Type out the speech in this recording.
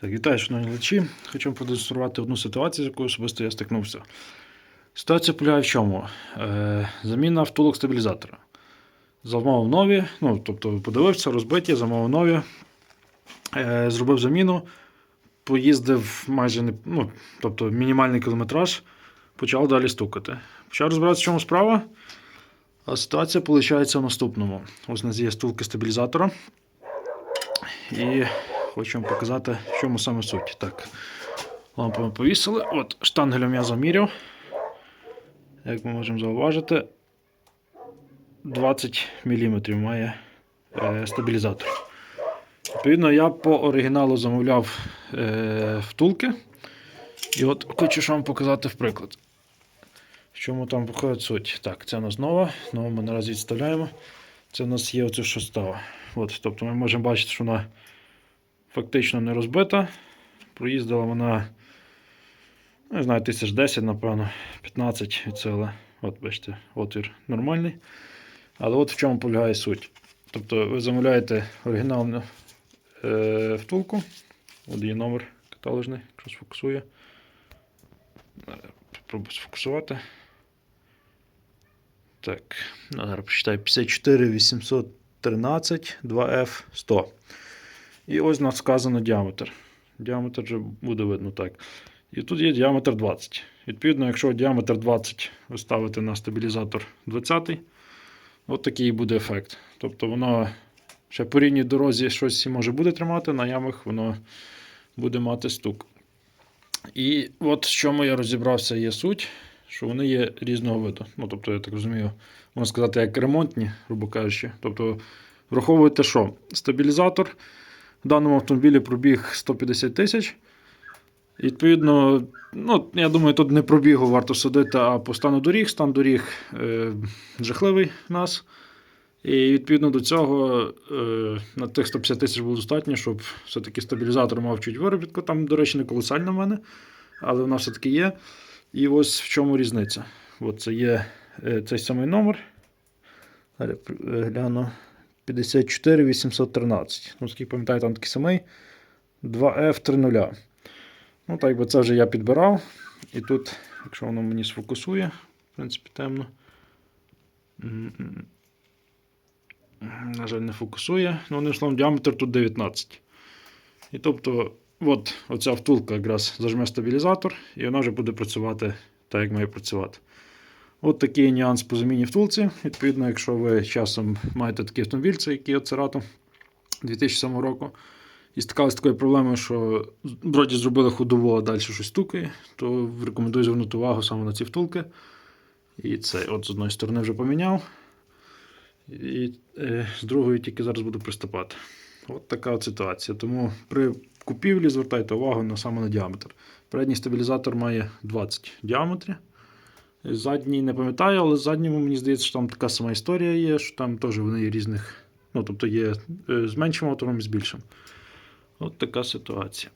Так, вітаю, шановні глядачі. Хочу вам продемонструвати одну ситуацію, з якою особисто я стикнувся. Ситуація полягає в чому? Е, заміна втулок стабілізатора. Замовив нові, ну, тобто подивився, розбиті, замовив нові. Е, зробив заміну, поїздив майже не, ну, тобто мінімальний кілометраж, почав далі стукати. Почав розбиратися, в чому справа. А ситуація виходить в наступному. Ось у нас є стулки стабілізатора. І хочу вам показати, в чому саме суть. Так, лампу ми повісили. От, штангелем я заміряв. Як ми можемо зауважити, 20 мм має е, стабілізатор. Відповідно, я по оригіналу замовляв е, втулки. І от хочу вам показати в приклад. В чому там виходить суть? Так, це у нас нова, нову ми наразі відставляємо. Це у нас є оце що стало. От, тобто ми можемо бачити, що вона фактично не розбита. Проїздила вона, не знаю, тисяч 10, напевно, 15 від сили. От, бачите, отвір нормальний. Але от в чому полягає суть. Тобто ви замовляєте оригінальну е, втулку. От є номер каталожний, якщо сфокусує. Попробую сфокусувати. Так, ну, зараз почитаю 54 813 2F 100. І ось у нас вказано діаметр. Діаметр вже буде видно так. І тут є діаметр 20. Відповідно, якщо діаметр 20 ви ставите на стабілізатор 20, от такий буде ефект. Тобто воно ще по рівній дорозі щось може буде тримати, на ямах воно буде мати стук. І от в чому я розібрався, є суть, що вони є різного виду. Ну, тобто, я так розумію, можна сказати, як ремонтні, грубо кажучи. Тобто, враховуєте, що стабілізатор в даному автомобілі пробіг 150 тисяч. Відповідно, ну, я думаю, тут не пробігу варто судити, а по стану доріг. Стан доріг е, жахливий в нас. І відповідно до цього е, на тих 150 тисяч було достатньо, щоб все-таки стабілізатор мав чуть виробітку. Там, до речі, не колосальна в мене, але вона все-таки є. І ось в чому різниця. От це є е, цей самий номер. Зараз е, гляну. 54 813. Ну, скільки пам'ятаю, там такий самий. 2F30. Ну, так би це вже я підбирав. І тут, якщо воно мені сфокусує, в принципі, темно. На жаль, не фокусує. Ну, одним словом, діаметр тут 19. І тобто, от оця втулка якраз зажме стабілізатор, і вона вже буде працювати так, як має працювати. От такий нюанс по заміні втулці. Відповідно, якщо ви часом маєте такий автомобіль, це який от 2007 року, і стикалися з такою проблемою, що вроді зробили ходову, а далі щось стукає, то рекомендую звернути увагу саме на ці втулки. І це от з одної сторони вже поміняв. І е, з другої тільки зараз буду приступати. От така от ситуація. Тому при купівлі звертайте увагу на саме на діаметр. Передній стабілізатор має 20 діаметрів. Задній не пам'ятаю, але задньому мені здається, що там така сама історія є, що там теж вони є різних. Ну, тобто є е, з меншим мотором і з більшим. От така ситуація.